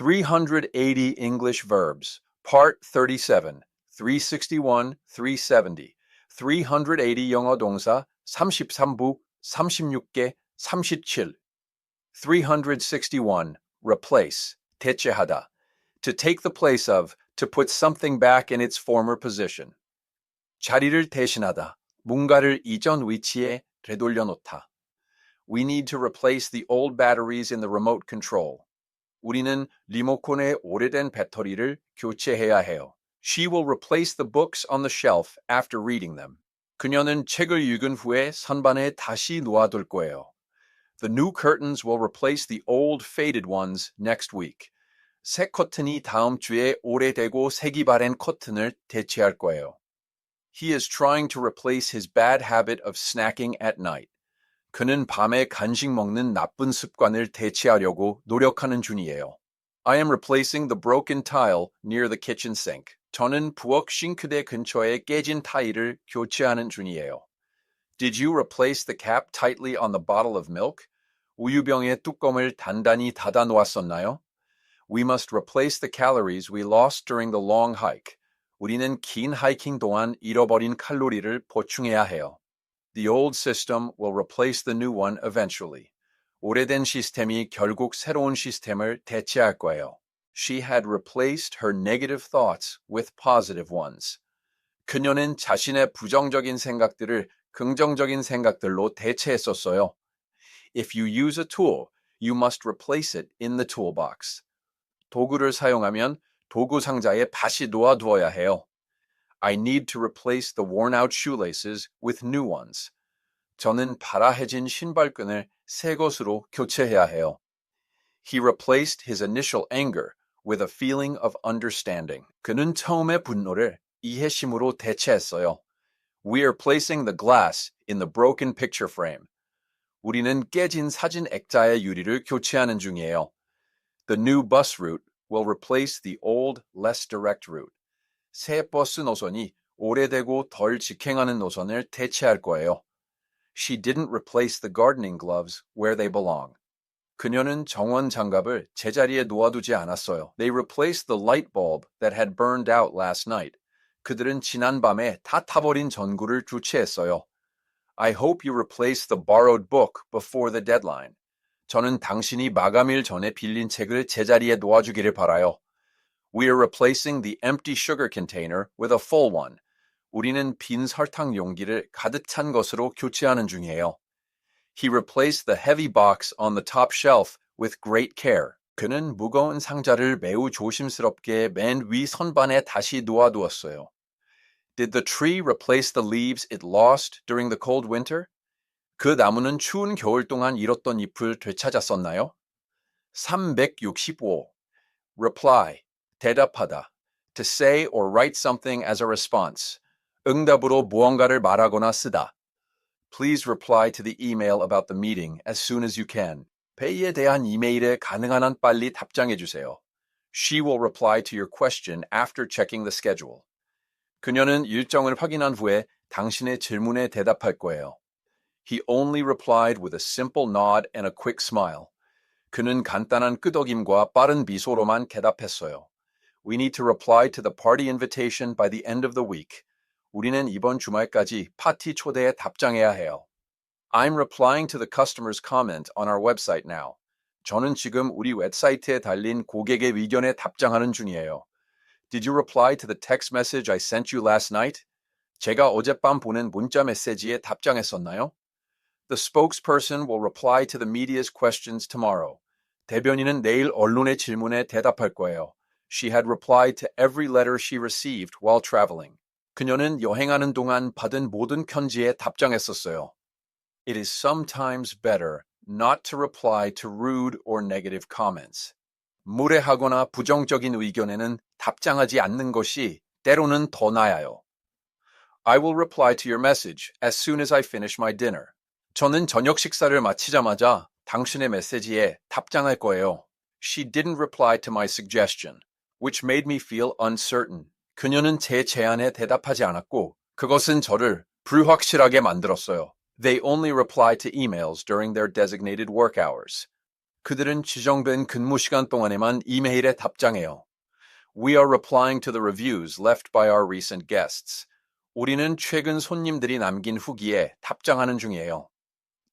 380 English verbs, part 37, 361, 370, 380 영어 동사, 33부, 36개, 37. 361. Replace, 대체하다. To take the place of, to put something back in its former position. 자리를 대신하다. 뭔가를 이전 위치에 되돌려놓다. We need to replace the old batteries in the remote control. 우리는 리모컨의 오래된 배터리를 교체해야 해요. She will replace the books on the shelf after reading them. 그녀는 책을 읽은 후에 선반에 다시 놓아둘 거예요. The new curtains will replace the old faded ones next week. 새 커튼이 다음 주에 오래되고 색이 바랜 커튼을 대체할 거예요. He is trying to replace his bad habit of snacking at night. 그는 밤에 간식 먹는 나쁜 습관을 대체하려고 노력하는 중이에요. I am replacing the broken tile near the kitchen sink. 저는 부엌 싱크대 근처에 깨진 타일을 교체하는 중이에요. Did you replace the cap tightly on the bottle of milk? 우유병의 뚜껑을 단단히 닫아 놓았었나요? We must replace the calories we lost during the long hike. 우리는 긴 하이킹 동안 잃어버린 칼로리를 보충해야 해요. The old system will replace the new one eventually. 오래된 시스템이 결국 새로운 시스템을 대체할 거예요. She had replaced her negative thoughts with positive ones. 그녀는 자신의 부정적인 생각들을 긍정적인 생각들로 대체했었어요. If you use a tool, you must replace it in the toolbox. 도구를 사용하면 도구 상자에 다시 놓아두어야 해요. I need to replace the worn out shoelaces with new ones. 저는 발아해진 신발끈을 새 것으로 교체해야 해요. He replaced his initial anger with a feeling of understanding. 그는 처음의 분노를 이해심으로 대체했어요. We are placing the glass in the broken picture frame. 우리는 깨진 사진 액자의 유리를 교체하는 중이에요. The new bus route will replace the old, less direct route. 새 버스 노선이 오래되고 덜 직행하는 노선을 대체할 거예요. She didn't replace the gardening gloves where they belong. 그녀는 정원 장갑을 제자리에 놓아두지 않았어요. They replaced the light bulb that had burned out last night. 그들은 지난 밤에 다 타버린 전구를 교체했어요. I hope you replace the borrowed book before the deadline. 저는 당신이 마감일 전에 빌린 책을 제자리에 놓아주기를 바라요. We are replacing the empty sugar container with a full one. 우리는 빈 설탕 용기를 가득 찬 것으로 교체하는 중이에요. He replaced the heavy box on the top shelf with great care. 그는 무거운 상자를 매우 조심스럽게 맨 위 선반에 다시 놓아두었어요. Did the tree replace the leaves it lost during the cold winter? 그 나무는 추운 겨울 동안 잃었던 잎을 되찾았었나요? 365. Reply. 대답하다. To say or write something as a response. 응답으로 무언가를 말하거나 쓰다. Please reply to the email about the meeting as soon as you can. 회의에 대한 이메일에 가능한 한 빨리 답장해 주세요. She will reply to your question after checking the schedule. 그녀는 일정을 확인한 후에 당신의 질문에 대답할 거예요. He only replied with a simple nod and a quick smile. 그는 간단한 끄덕임과 빠른 미소로만 대답했어요. We need to reply to the party invitation by the end of the week. 우리는 이번 주말까지 파티 초대에 답장해야 해요. I'm replying to the customer's comment on our website now. 저는 지금 우리 웹사이트에 달린 고객의 의견에 답장하는 중이에요. Did you reply to the text message I sent you last night? 제가 어젯밤 보낸 문자 메시지에 답장했었나요? The spokesperson will reply to the media's questions tomorrow. 대변인은 내일 언론의 질문에 대답할 거예요. She had replied to every letter she received while traveling. 그녀는 여행하는 동안 받은 모든 편지에 답장했었어요. It is sometimes better not to reply to rude or negative comments. 무례하거나 부정적인 의견에는 답장하지 않는 것이 때로는 더 나아요. I will reply to your message as soon as I finish my dinner. 저는 저녁 식사를 마치자마자 당신의 메시지에 답장할 거예요. She didn't reply to my suggestion. which made me feel uncertain. 그녀는 제 제안에 대답하지 않았고 그것은 저를 불확실하게 만들었어요. They only reply to emails during their designated work hours. 그들은 지정된 근무 시간 동안에만 이메일에 답장해요. We are replying to the reviews left by our recent guests. 우리는 최근 손님들이 남긴 후기에 답장하는 중이에요.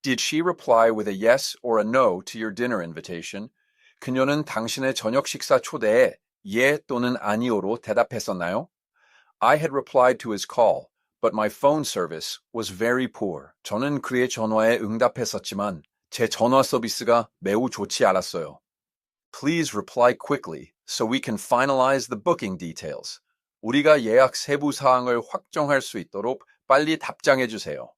Did she reply with a yes or a no to your dinner invitation? 그녀는 당신의 저녁 식사 초대에 예 또는 아니오로 대답했었나요? I had replied to his call, but my phone service was very poor. 저는 그의 전화에 응답했었지만 제 전화 서비스가 매우 좋지 않았어요. Please reply quickly so we can finalize the booking details. 우리가 예약 세부 사항을 확정할 수 있도록 빨리 답장해 주세요.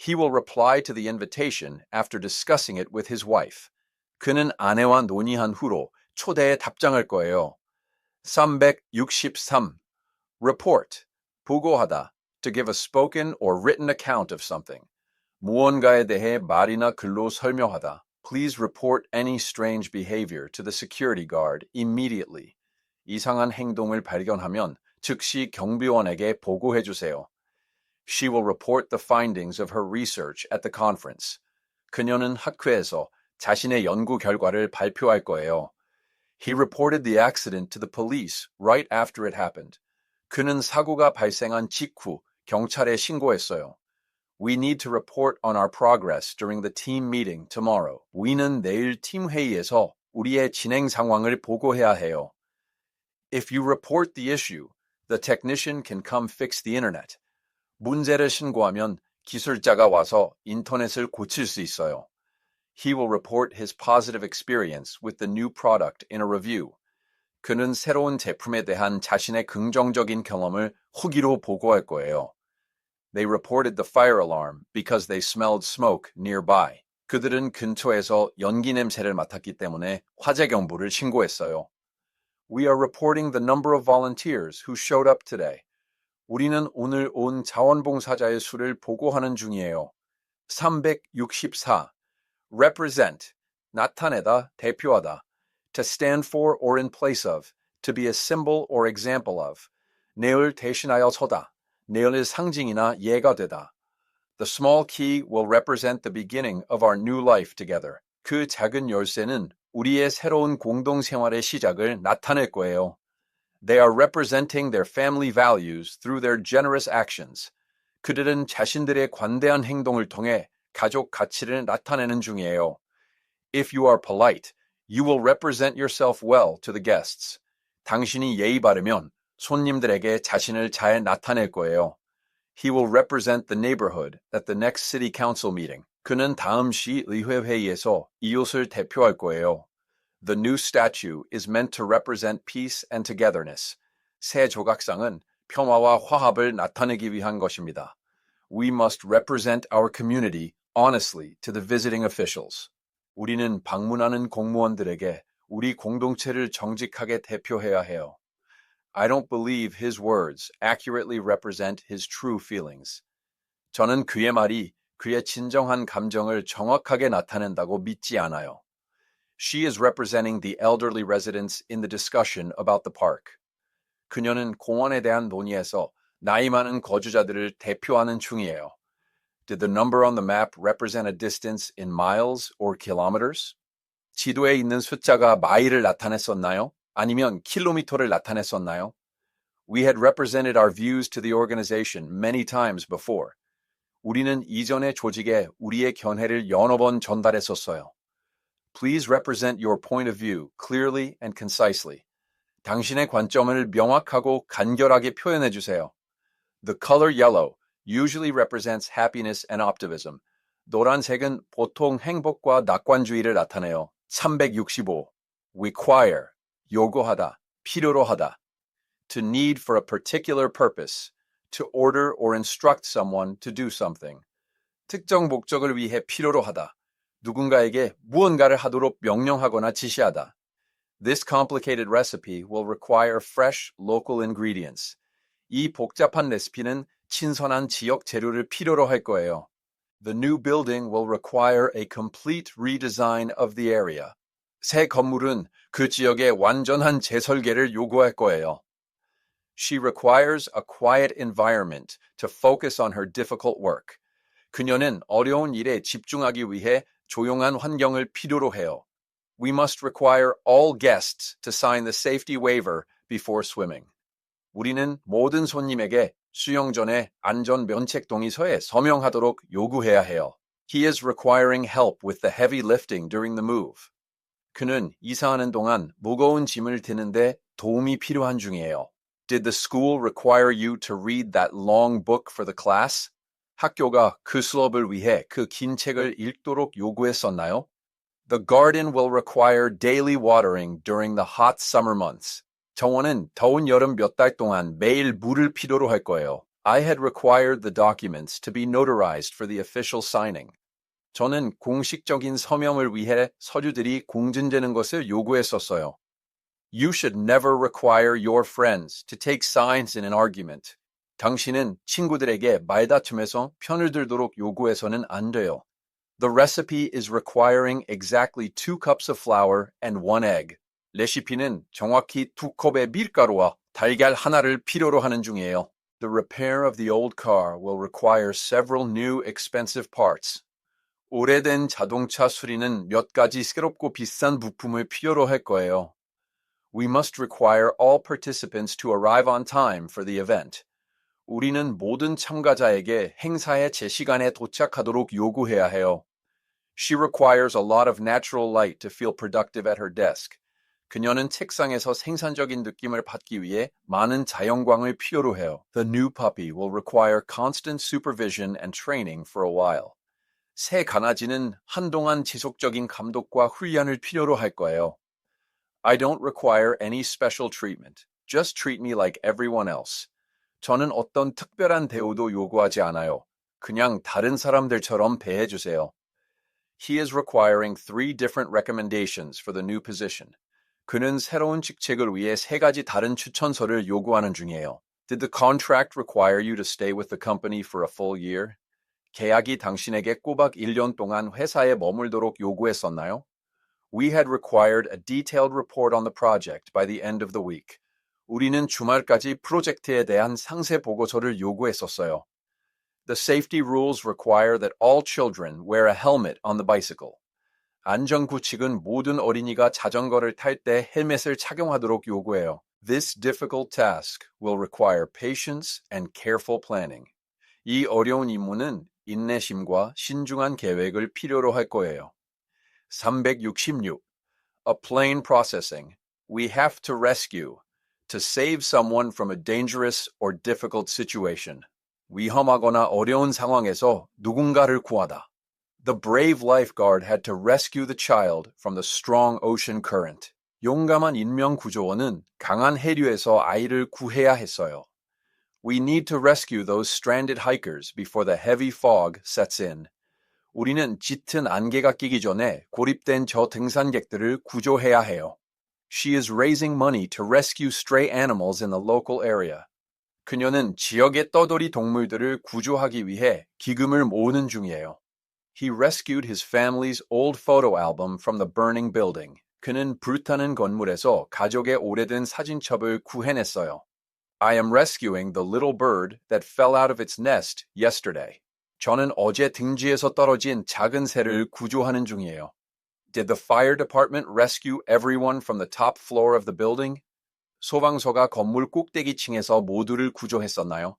He will reply to the invitation after discussing it with his wife. 그는 아내와 논의한 후로 초대에 답장할 거예요. 363. Report. 보고하다. To give a spoken or written account of something. 무언가에 대해 말이나 글로 설명하다. Please report any strange behavior to the security guard immediately. 이상한 행동을 발견하면 즉시 경비원에게 보고해 주세요. She will report the findings of her research at the conference. 그녀는 학회에서 자신의 연구 결과를 발표할 거예요. He reported the accident to the police right after it happened. 그는 사고가 발생한 직후 경찰에 신고했어요. We need to report on our progress during the team meeting tomorrow. 우리는 내일 팀 회의에서 우리의 진행 상황을 보고해야 해요. If you report the issue, the technician can come fix the internet. 문제를 신고하면 기술자가 와서 인터넷을 고칠 수 있어요. He will report his positive experience with the new product in a review. 그는 새로운 제품에 대한 자신의 긍정적인 경험을 후기로 보고할 거예요. They reported the fire alarm because they smelled smoke nearby. 그들은 근처에서 연기 냄새를 맡았기 때문에 화재 경보를 신고했어요. We are reporting the number of volunteers who showed up today. 우리는 오늘 온 자원봉사자의 수를 보고하는 중이에요. 364. Represent. 나타내다, 대표하다. To stand for or in place of. To be a symbol or example of. 내을 대신하여 서다. 내을의 상징이나 예가 되다. The small key will represent the beginning of our new life together. 그 작은 열쇠는 우리의 새로운 공동 생활의 시작을 나타낼 거예요. They are representing their family values through their generous actions. 그들은 자신들의 관대한 행동을 통해 가족 가치를 나타내는 중이에요. If you are polite, you will represent yourself well to the guests. 당신이 예의 바르면 손님들에게 자신을 잘 나타낼 거예요. He will represent the neighborhood at the next city council meeting. 그는 다음 시 의회 회의에서 이웃을 대표할 거예요. The new statue is meant to represent peace and togetherness. 새 조각상은 평화와 화합을 나타내기 위한 것입니다. We must represent our community honestly to the visiting officials. 우리는 방문하는 공무원들에게 우리 공동체를 정직하게 대표해야 해요. I don't believe his words accurately represent his true feelings. 저는 그의 말이 그의 진정한 감정을 정확하게 나타낸다고 믿지 않아요. She is representing the elderly residents in the discussion about the park. 그녀는 공원에 대한 논의에서 나이 많은 거주자들을 대표하는 중이에요. Did the number on the map represent a distance in miles or kilometers? 지도에 있는 숫자가 마일을 나타냈었나요? 아니면 킬로미터를 나타냈었나요? We had represented our views to the organization many times before. 우리는 이전의 조직에 우리의 견해를 여러 번 전달했었어요. Please represent your point of view clearly and concisely. 당신의 관점을 명확하고 간결하게 표현해 주세요. The color yellow usually represents happiness and optimism. 노란색은 보통 행복과 낙관주의를 나타내요. 365. require 요구하다, 필요로 하다. To need for a particular purpose, to order or instruct someone to do something. 특정 목적을 위해 필요로 하다. 누군가에게 무언가를 하도록 명령하거나 지시하다. This complicated recipe will require fresh local ingredients. 이 복잡한 레시피는 신선한 지역 재료를 필요로 할 거예요. The new building will require a complete redesign of the area. 새 건물은 그 지역에 완전한 재설계를 요구할 거예요. She requires a quiet environment to focus on her difficult work. 그녀는 어려운 일에 집중하기 위해 조용한 환경을 필요로 해요. we must require all guests to sign the safety waiver before swimming. 우리는 모든 손님에게 수영 전에 안전 면책 동의서에 서명하도록 요구해야 해요. He is requiring help with the heavy lifting during the move. 그는 이사하는 동안 무거운 짐을 드는데 도움이 필요한 중이에요. Did the school require you to read that long book for the class? 학교가 그 수업을 위해 그 긴 책을 읽도록 요구했었나요? The garden will require daily watering during the hot summer months. 정원은 더운 여름 몇 달 동안 매일 물을 필요로 할 거예요. I had required the documents to be notarized for the official signing. 저는 공식적인 서명을 위해 서류들이 공증되는 것을 요구했었어요. You should never require your friends to take sides in an argument. 당신은 친구들에게 말다툼에서 편을 들도록 요구해서는 안 돼요. The recipe is requiring exactly two cups of flour and one egg. 레시피는 정확히 두 컵의 밀가루와 달걀 하나를 필요로 하는 중이에요. The repair of the old car will require several new expensive parts. 오래된 자동차 수리는 몇 가지 새롭고 비싼 부품을 필요로 할 거예요. We must require all participants to arrive on time for the event. 우리는 모든 참가자에게 행사에 제 시간에 도착하도록 요구해야 해요. She requires a lot of natural light to feel productive at her desk. 그녀는 책상에서 생산적인 느낌을 받기 위해 많은 자연광을 필요로 해요. The new puppy will require constant supervision and training for a while. 새 강아지는 한동안 지속적인 감독과 훈련을 필요로 할 거예요. I don't require any special treatment. Just treat me like everyone else. 저는 어떤 특별한 대우도 요구하지 않아요. 그냥 다른 사람들처럼 대해주세요. He is requiring three different recommendations for the new position. 그는 새로운 직책을 위해 세 가지 다른 추천서를 요구하는 중이에요. Did the contract require you to stay with the company for a full year? 계약이 당신에게 꼬박 1년 동안 회사에 머물도록 요구했었나요? We had required a detailed report on the project by the end of the week. 우리는 주말까지 프로젝트에 대한 상세 보고서를 요구했었어요. The safety rules require that all children wear a helmet on the bicycle. 안전구칙은 모든 어린이가 자전거를 탈 때 헬멧을 착용하도록 요구해요. This difficult task will require patience and careful planning. 이 어려운 임무는 인내심과 신중한 계획을 필요로 할 거예요. 366. A plane processing. We have to rescue. To save someone from a dangerous or difficult situation. 위험하거나 어려운 상황에서 누군가를 구하다. The brave lifeguard had to rescue the child from the strong ocean current. 용감한 인명구조원은 강한 해류에서 아이를 구해야 했어요. We need to rescue those stranded hikers before the heavy fog sets in. 우리는 짙은 안개가 끼기 전에 고립된 저 등산객들을 구조해야 해요. She is raising money to rescue stray animals in the local area. 그녀는 지역의 떠돌이 동물들을 구조하기 위해 기금을 모으는 중이에요. He rescued his family's old photo album from the burning building. 그는 불타는 건물에서 가족의 오래된 사진첩을 구해냈어요. I am rescuing the little bird that fell out of its nest yesterday. 저는 어제 등지에서 떨어진 작은 새를 구조하는 중이에요. Did the fire department rescue everyone from the top floor of the building? 소방서가 건물 꼭대기층에서 모두를 구조했었나요?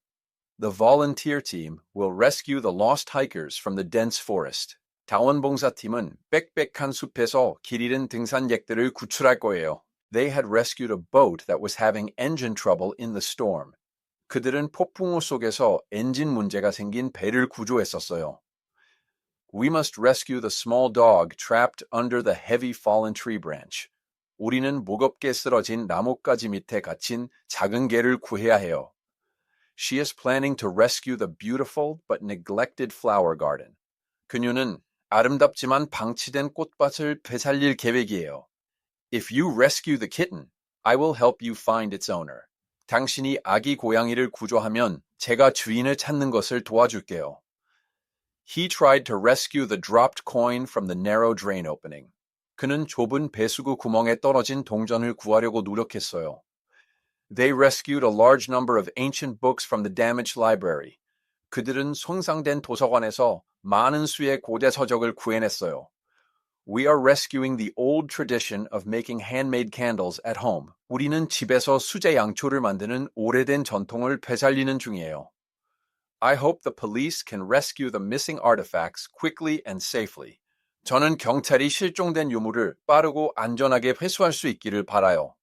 The volunteer team will rescue the lost hikers from the dense forest. 자원봉사팀은 빽빽한 숲에서 길 잃은 등산객들을 구출할 거예요. They had rescued a boat that was having engine trouble in the storm. 그들은 폭풍우 속에서 엔진 문제가 생긴 배를 구조했었어요. We must rescue the small dog trapped under the heavy fallen tree branch. 우리는 무겁게 쓰러진 나뭇가지 밑에 갇힌 작은 개를 구해야 해요. She is planning to rescue the beautiful but neglected flower garden. 그녀는 아름답지만 방치된 꽃밭을 되살릴 계획이에요. If you rescue the kitten, I will help you find its owner. 당신이 아기 고양이를 구조하면 제가 주인을 찾는 것을 도와줄게요. He tried to rescue the dropped coin from the narrow drain opening. 그는 좁은 배수구 구멍에 떨어진 동전을 구하려고 노력했어요. They rescued a large number of ancient books from the damaged library. 그들은 손상된 도서관에서 많은 수의 고대 서적을 구해냈어요. We are rescuing the old tradition of making handmade candles at home. 우리는 집에서 수제 양초를 만드는 오래된 전통을 되살리는 중이에요. I hope the police can rescue the missing artifacts quickly and safely. 저는 경찰이 실종된 유물을 빠르고 안전하게 회수할 수 있기를 바라요.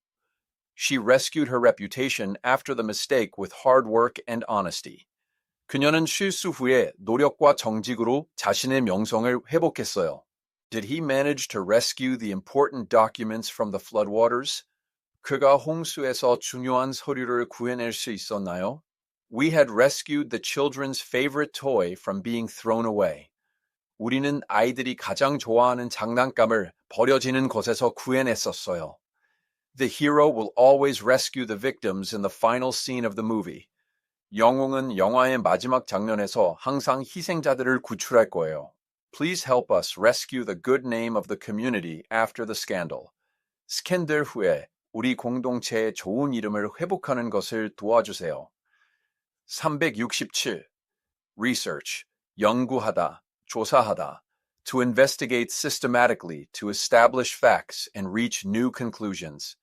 She rescued her reputation after the mistake with hard work and honesty. 그녀는 실수 후에 노력과 정직으로 자신의 명성을 회복했어요. Did he manage to rescue the important documents from the floodwaters? 그가 홍수에서 중요한 서류를 구해낼 수 있었나요? We had rescued the children's favorite toy from being thrown away. 우리는 아이들이 가장 좋아하는 장난감을 버려지는 곳에서 구해냈었어요. The hero will always rescue the victims in the final scene of the movie. 영웅은 영화의 마지막 장면에서 항상 희생자들을 구출할 거예요. Please help us rescue the good name of the community after the scandal. 스캔들 후에 우리 공동체의 좋은 이름을 회복하는 것을 도와주세요. 367. Research. 연구하다, 조사하다. To investigate systematically to establish facts and reach new conclusions.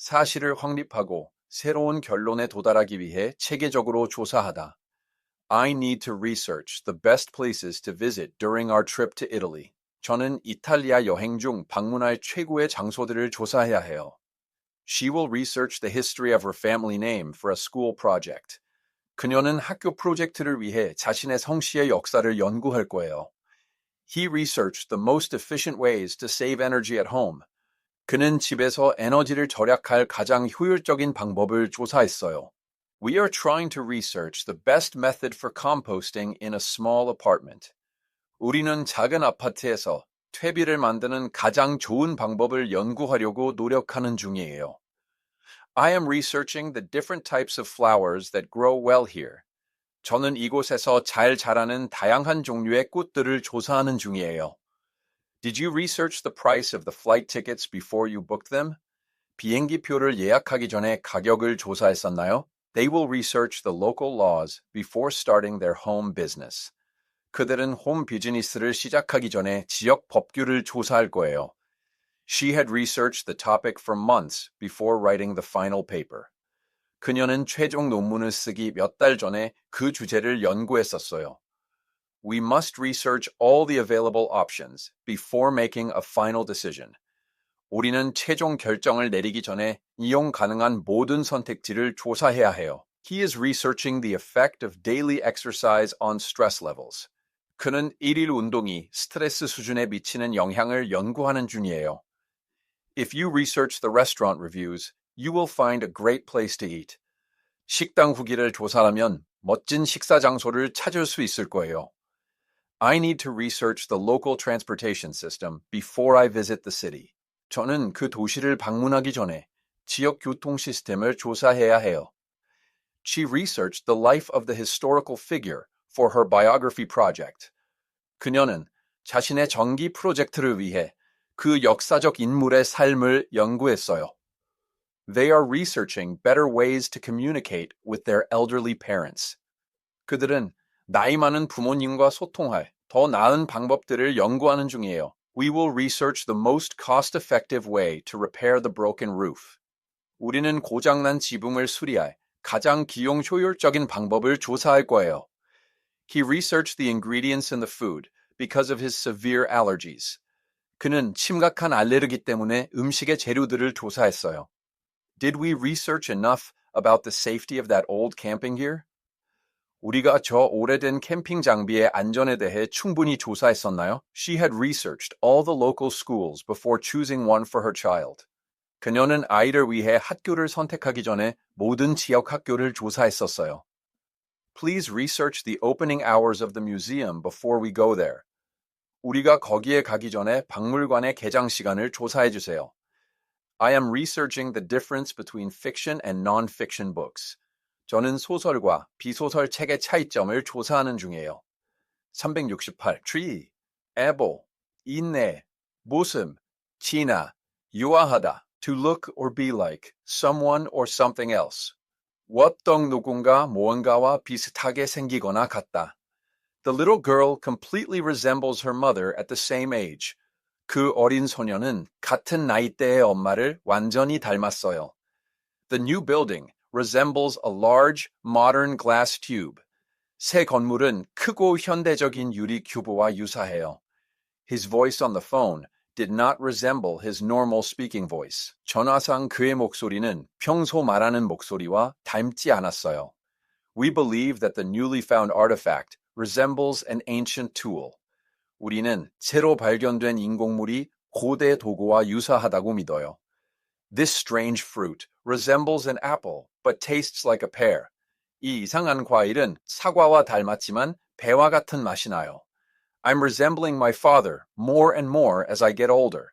사실을 확립하고 새로운 결론에 도달하기 위해 체계적으로 조사하다. I need to research the best places to visit during our trip to Italy. 저는 이탈리아 여행 중 방문할 최고의 장소들을 조사해야 해요. She will research the history of her family name for a school project. 그녀는 학교 프로젝트를 위해 자신의 성씨의 역사를 연구할 거예요. He researched the most efficient ways to save energy at home. 그는 집에서 에너지를 절약할 가장 효율적인 방법을 조사했어요. We are trying to research the best method for composting in a small apartment. 우리는 작은 아파트에서 퇴비를 만드는 가장 좋은 방법을 연구하려고 노력하는 중이에요. I am researching the different types of flowers that grow well here. 저는 이곳에서 잘 자라는 다양한 종류의 꽃들을 조사하는 중이에요. Did you research the price of the flight tickets before you booked them? 비행기표를 예약하기 전에 가격을 조사했었나요? They will research the local laws before starting their home business. 그들은 홈 비즈니스를 시작하기 전에 지역 법규를 조사할 거예요. She had researched the topic for months before writing the final paper. 그녀는 최종 논문을 쓰기 몇 달 전에 그 주제를 연구했었어요. We must research all the available options before making a final decision. 우리는 최종 결정을 내리기 전에 이용 가능한 모든 선택지를 조사해야 해요. He is researching the effect of daily exercise on stress levels. 그는 일일 운동이 스트레스 수준에 미치는 영향을 연구하는 중이에요. If you research the restaurant reviews, you will find a great place to eat. 식당 후기를 조사하면 멋진 식사 장소를 찾을 수 있을 거예요. I need to research the local transportation system before I visit the city. 저는 그 도시를 방문하기 전에 지역 교통 시스템을 조사해야 해요. She researched the life of the historical figure for her biography project. 그녀는 자신의 정기 프로젝트를 위해 그 역사적 인물의 삶을 연구했어요. They are researching better ways to communicate with their elderly parents. 그들은 나이 많은 부모님과 소통할 더 나은 방법들을 연구하는 중이에요. We will research the most cost-effective way to repair the broken roof. 우리는 고장난 지붕을 수리할 가장 기용 효율적인 방법을 조사할 거예요. He researched the ingredients in the food because of his severe allergies. 그는 심각한 알레르기 때문에 음식의 재료들을 조사했어요. Did we research enough about the safety of that old camping gear? 우리가 저 오래된 캠핑 장비의 안전에 대해 충분히 조사했었나요? She had researched all the local schools before choosing one for her child. 그녀는 아이를 위해 학교를 선택하기 전에 모든 지역 학교를 조사했었어요. Please research the opening hours of the museum before we go there. 우리가 거기에 가기 전에 박물관의 개장 시간을 조사해 주세요. I am researching the difference between fiction and non-fiction books. 저는 소설과 비소설 책의 차이점을 조사하는 중이에요. 368. tree, 애보, 인내, 모습, 진화, 유아하다, to look or be like, someone or something else. 어떤 누군가 무언가와 비슷하게 생기거나 같다. The little girl completely resembles her mother at the same age. 그 어린 소녀는 같은 나이대의 엄마를 완전히 닮았어요. The new building resembles a large, modern glass tube. 새 건물은 크고 현대적인 유리 큐브와 유사해요. His voice on the phone did not resemble his normal speaking voice. 전화상 그의 목소리는 평소 말하는 목소리와 닮지 않았어요. We believe that the newly found artifact resembles an ancient tool. 우리는 새로 발견된 인공물이 고대 도구와 유사하다고 믿어요. This strange fruit resembles an apple, but tastes like a pear. 이 이상한 과일은 사과와 닮았지만 배와 같은 맛이 나요. I'm resembling my father more and more as I get older.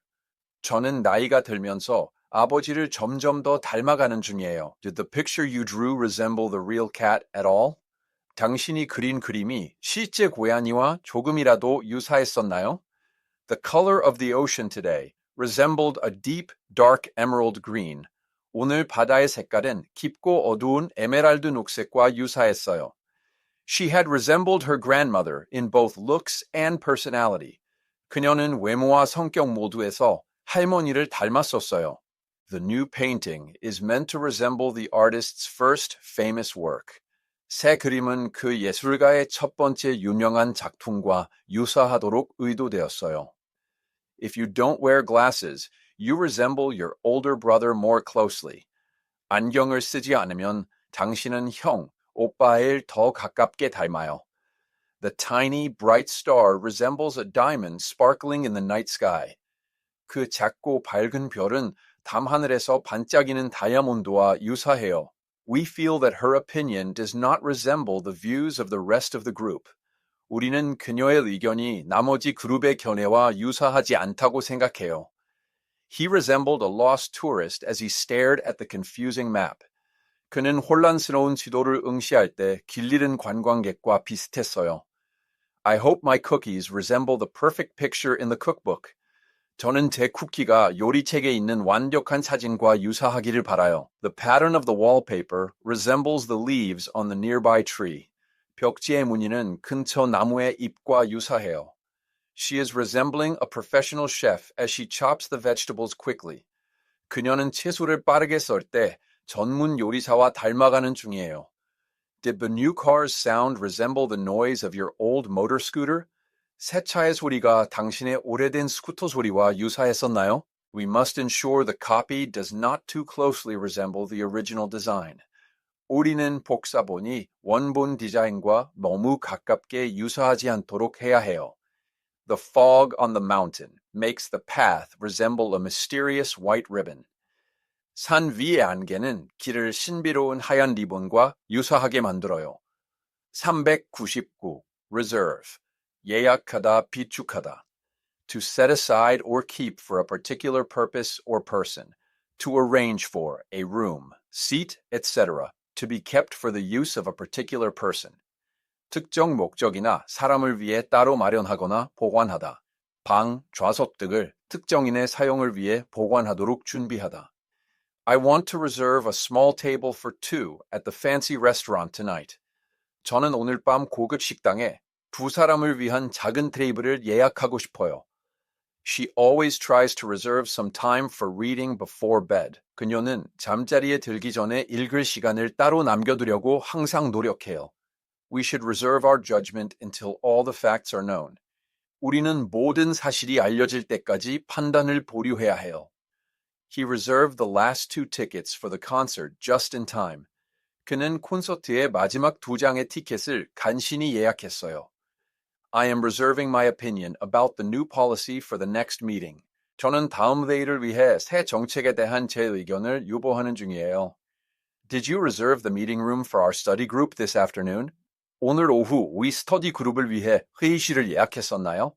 저는 나이가 들면서 아버지를 점점 더 닮아가는 중이에요. Did the picture you drew resemble the real cat at all? 당신이 그린 그림이 실제 고양이와 조금이라도 유사했었나요? The color of the ocean today resembled a deep, dark emerald green. 오늘 바다의 색깔은 깊고 어두운 에메랄드 녹색과 유사했어요. She had resembled her grandmother in both looks and personality. 그녀는 외모와 성격 모두에서 할머니를 닮았었어요. The new painting is meant to resemble the artist's first famous work. 새 그림은 그 예술가의 첫 번째 유명한 작품과 유사하도록 의도되었어요. If you don't wear glasses, you resemble your older brother more closely. 안경을 쓰지 않으면 당신은 형, 오빠를 더 가깝게 닮아요. The tiny, bright star resembles a diamond sparkling in the night sky. 그 작고 밝은 별은 밤하늘에서 반짝이는 다이아몬드와 유사해요. we feel that her opinion does not resemble the views of the rest of the group. 우리는 그녀의 의견이 나머지 그룹의 견해와 유사하지 않다고 생각해요. He resembled a lost tourist as he stared at the confusing map. 그는 혼란스러운 지도를 응시할 때 길잃은 관광객과 비슷했어요. I hope my cookies resemble the perfect picture in the cookbook. 저는 제 쿠키가 요리책에 있는 완벽한 사진과 유사하기를 바라요. The pattern of the wallpaper resembles the leaves on the nearby tree. 벽지의 무늬는 근처 나무의 잎과 유사해요. She is resembling a professional chef as she chops the vegetables quickly. 그녀는 채소를 빠르게 썰 때 전문 요리사와 닮아가는 중이에요. Did the new car's sound resemble the noise of your old motor scooter? 새 차의 소리가 당신의 오래된 스쿠터 소리와 유사했었나요? We must ensure the copy does not too closely resemble the original design. 우리는 복사본이 원본 디자인과 너무 가깝게 유사하지 않도록 해야 해요. The fog on the mountain makes the path resemble a mysterious white ribbon. 산 위의 안개는 길을 신비로운 하얀 리본과 유사하게 만들어요. 399. Reserve. 예약하다, 비축하다. To set aside or keep for a particular purpose or person. To arrange for a room, seat, etc. To be kept for the use of a particular person. 특정 목적이나 사람을 위해 따로 마련하거나 보관하다. 방, 좌석 등을 특정인의 사용을 위해 보관하도록 준비하다. I want to reserve a small table for two at the fancy restaurant tonight. 저는 오늘 밤 고급 식당에 두 사람을 위한 작은 테이블을 예약하고 싶어요. She always tries to reserve some time for reading before bed. 그녀는 잠자리에 들기 전에 읽을 시간을 따로 남겨두려고 항상 노력해요. We should reserve our judgment until all the facts are known. 우리는 모든 사실이 알려질 때까지 판단을 보류해야 해요. He reserved the last two tickets for the concert just in time. 그는 콘서트의 마지막 두 장의 티켓을 간신히 예약했어요. I am reserving my opinion about the new policy for the next meeting. 저는 다음 회의를 위해 새 정책에 대한 제 의견을 유보하는 중이에요. Did you reserve the meeting room for our study group this afternoon? 오늘 오후 우리 스터디 그룹을 위해 회의실을 예약했었나요?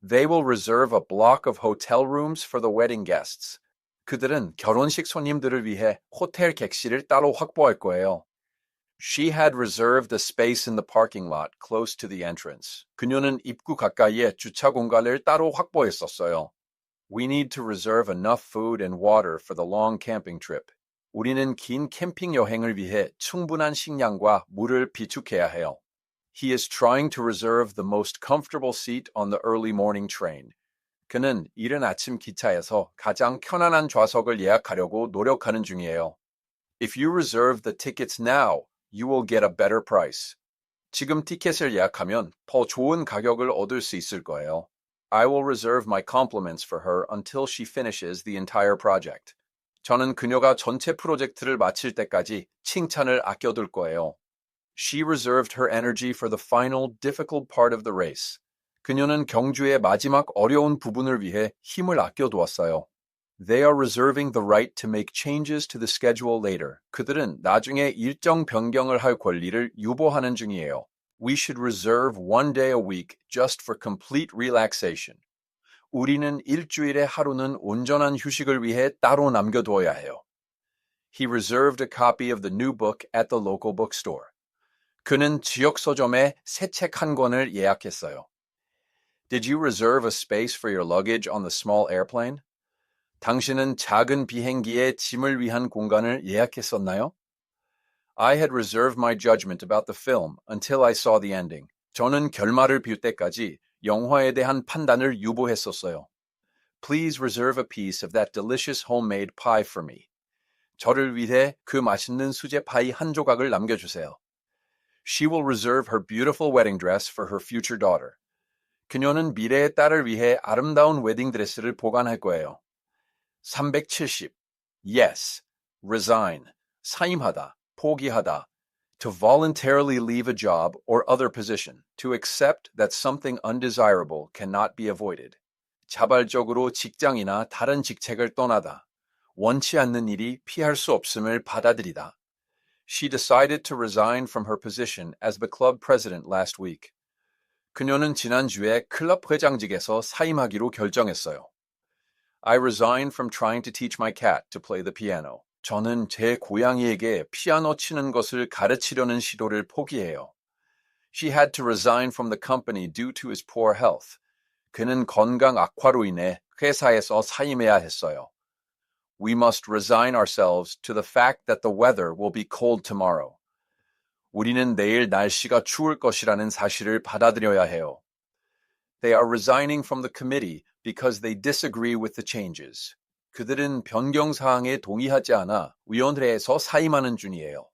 They will reserve a block of hotel rooms for the wedding guests. 그들은 결혼식 손님들을 위해 호텔 객실을 따로 확보할 거예요. She had reserved a space in the parking lot close to the entrance. 그녀는 입구 가까이에 주차 공간을 따로 확보했었어요. We need to reserve enough food and water for the long camping trip. 우리는 긴 캠핑 여행을 위해 충분한 식량과 물을 비축해야 해요. He is trying to reserve the most comfortable seat on the early morning train. 그는 이른 아침 기차에서 가장 편안한 좌석을 예약하려고 노력하는 중이에요. If you reserve the tickets now, you will get a better price. 지금 티켓을 예약하면 더 좋은 가격을 얻을 수 있을 거예요. I will reserve my compliments for her until she finishes the entire project. 저는 그녀가 전체 프로젝트를 마칠 때까지 칭찬을 아껴둘 거예요. She reserved her energy for the final difficult part of the race. 그녀는 경주의 마지막 어려운 부분을 위해 힘을 아껴두었어요. They are reserving the right to make changes to the schedule later. 그들은 나중에 일정 변경을 할 권리를 유보하는 중이에요. We should reserve one day a week just for complete relaxation. 우리는 일주일에 하루는 온전한 휴식을 위해 따로 남겨두어야 해요. He reserved a copy of the new book at the local bookstore. 그는 지역 서점에 새 책 한 권을 예약했어요. Did you reserve a space for your luggage on the small airplane? 당신은 작은 비행기에 짐을 위한 공간을 예약했었나요? I had reserved my judgment about the film until I saw the ending. 저는 결말을 볼 때까지 영화에 대한 판단을 유보했었어요. Please reserve a piece of that delicious homemade pie for me. 저를 위해 그 맛있는 수제 파이 한 조각을 남겨주세요. She will reserve her beautiful wedding dress for her future daughter. 그녀는 미래의 딸을 위해 아름다운 웨딩 드레스를 보관할 거예요. 370. Yes. Resign. 사임하다. 포기하다. To voluntarily leave a job or other position. To accept that something undesirable cannot be avoided. 자발적으로 직장이나 다른 직책을 떠나다. 원치 않는 일이 피할 수 없음을 받아들이다. She decided to resign from her position as the club president last week. 그녀는 지난주에 클럽 회장직에서 사임하기로 결정했어요. I resigned from trying to teach my cat to play the piano. 저는 제 고양이에게 피아노 치는 것을 가르치려는 시도를 포기해요. She had to resign from the company due to his poor health. 그는 건강 악화로 인해 회사에서 사임해야 했어요. We must resign ourselves to the fact that the weather will be cold tomorrow. 우리는 내일 날씨가 추울 것이라는 사실을 받아들여야 해요. They are resigning from the committee because they disagree with the changes. 그들은 변경 사항에 동의하지 않아 위원회에서 사임하는 중이에요.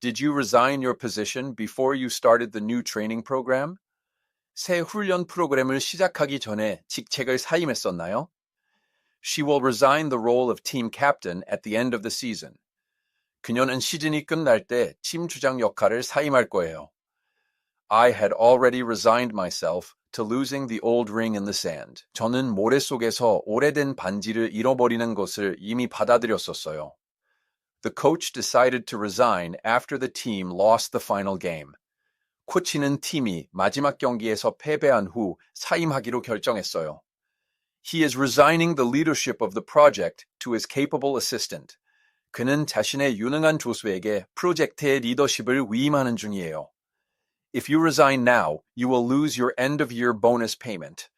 Did you resign your position before you started the new training program? 새 훈련 프로그램을 시작하기 전에 직책을 사임했었나요? She will resign the role of team captain at the end of the season. 그녀는 시즌이 끝날 때 팀 주장 역할을 사임할 거예요. I had already resigned myself to losing the old ring in the sand. 저는 모래 속에서 오래된 반지를 잃어버리는 것을 이미 받아들였었어요. The coach decided to resign after the team lost the final game. 코치는 팀이 마지막 경기에서 패배한 후 사임하기로 결정했어요. He is resigning the leadership of the project to his capable assistant. 그는 자신의 유능한 조수에게 프로젝트의 리더십을 위임하는 중이에요. If you resign now, you will lose your end of year bonus payment.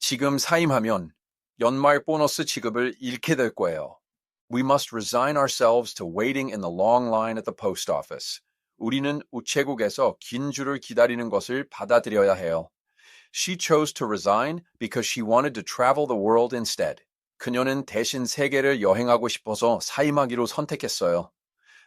지금 사임하면 연말 보너스 지급을 잃게 될 거예요. We must resign ourselves to waiting in the long line at the post office. 우리는 우체국에서 긴 줄을 기다리는 것을 받아들여야 해요. She chose to resign because she wanted to travel the world instead. 그녀는 대신 세계를 여행하고 싶어서 사임하기로 선택했어요.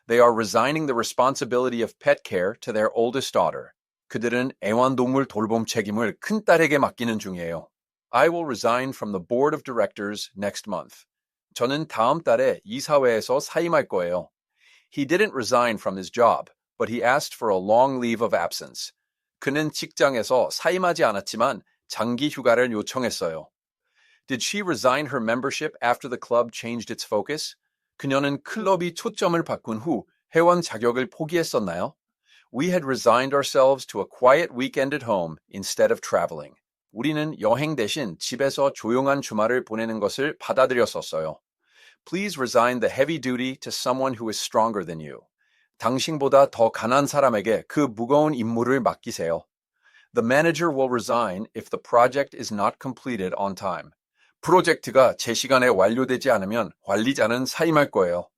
They are resigning the responsibility of pet care to their oldest daughter. 그들은 애완동물 돌봄 책임을 큰딸에게 맡기는 중이에요. I will resign from the board of directors next month. 저는 다음 달에 이사회에서 사임할 거예요. He didn't resign from his job, but he asked for a long leave of absence. 그는 직장에서 사임하지 않았지만 장기 휴가를 요청했어요. Did she resign her membership after the club changed its focus? 그녀는 클럽이 초점을 바꾼 후 회원 자격을 포기했었나요? We had resigned ourselves to a quiet weekend at home instead of traveling. 우리는 여행 대신 집에서 조용한 주말을 보내는 것을 받아들였었어요. Please resign the heavy duty to someone who is stronger than you. 당신보다 더 강한 사람에게 그 무거운 임무를 맡기세요. The manager will resign if the project is not completed on time. 프로젝트가 제 시간에 완료되지 않으면 관리자는 사임할 거예요.